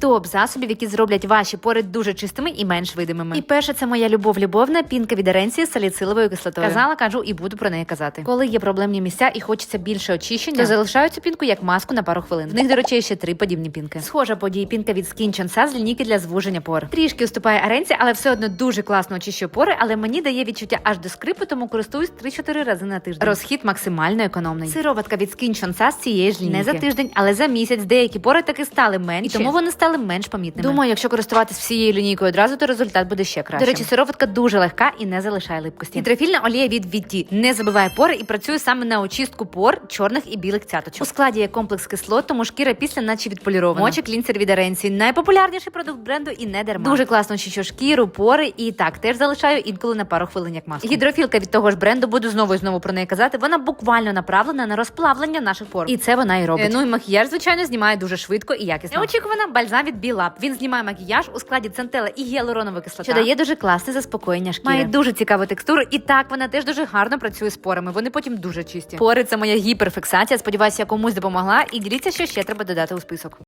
топ засобів, які зроблять ваші пори дуже чистими і менш видимими. І перше, це моя любов любовна пінка від еренції з саліциловою кислотою. Казала, кажу і буду про неї казати. Коли є проблемні місця і хочеться більше очищення, то залишаю цю пінку як маску на пару хвилин. В них, до речі, ще три подібні пінки. Схожа події пінка від Skin Chansa з лінійки для звуження пор. Трішки уступає еренція, але все одно дуже класно очищує пори, але мені дає відчуття аж до скрипу, тому користуюсь 3-4 рази на тиждень. Розхід максимально економний. Сироватка від Skin Chansa з цієї ж лінійки. Не за тиждень, але за місяць деякі пори таки стали менші, і тому вони стали менш помітними. Думаю, якщо користуватись всією лінійкою одразу, то результат буде ще краще. До речі, сироватка дуже легка і не залишає липкості. Гідрофільна олія від VT не забиває пори і працює саме на очистку пор чорних і білих цяточок. У складі є комплекс кислот, тому шкіра після наче відполірована. Мочі клінсер від Еренції. найпопулярніший продукт бренду і не дарма. Дуже класно очищу шкіру, пори і так теж залишаю інколи на пару хвилин як маску. Гідрофілка від того ж бренду буду знову і знову про неї казати. Вона буквально направлена на розплавлення наших пор. І це вона і робить. Е, ну і макіяж, звичайно, знімає дуже швидко і якісно. Неочікувана бальзам від Білап. Він знімає макіяж у складі центела і гіалуронової кислоти, що дає дуже класне заспокоєння шкіри. Має дуже цікаву текстуру, і так вона теж дуже гарно працює з порами. Вони потім дуже чисті. Пори це моя гіперфіксація. Сподіваюся, я комусь допомогла. І діліться, що ще треба додати у список.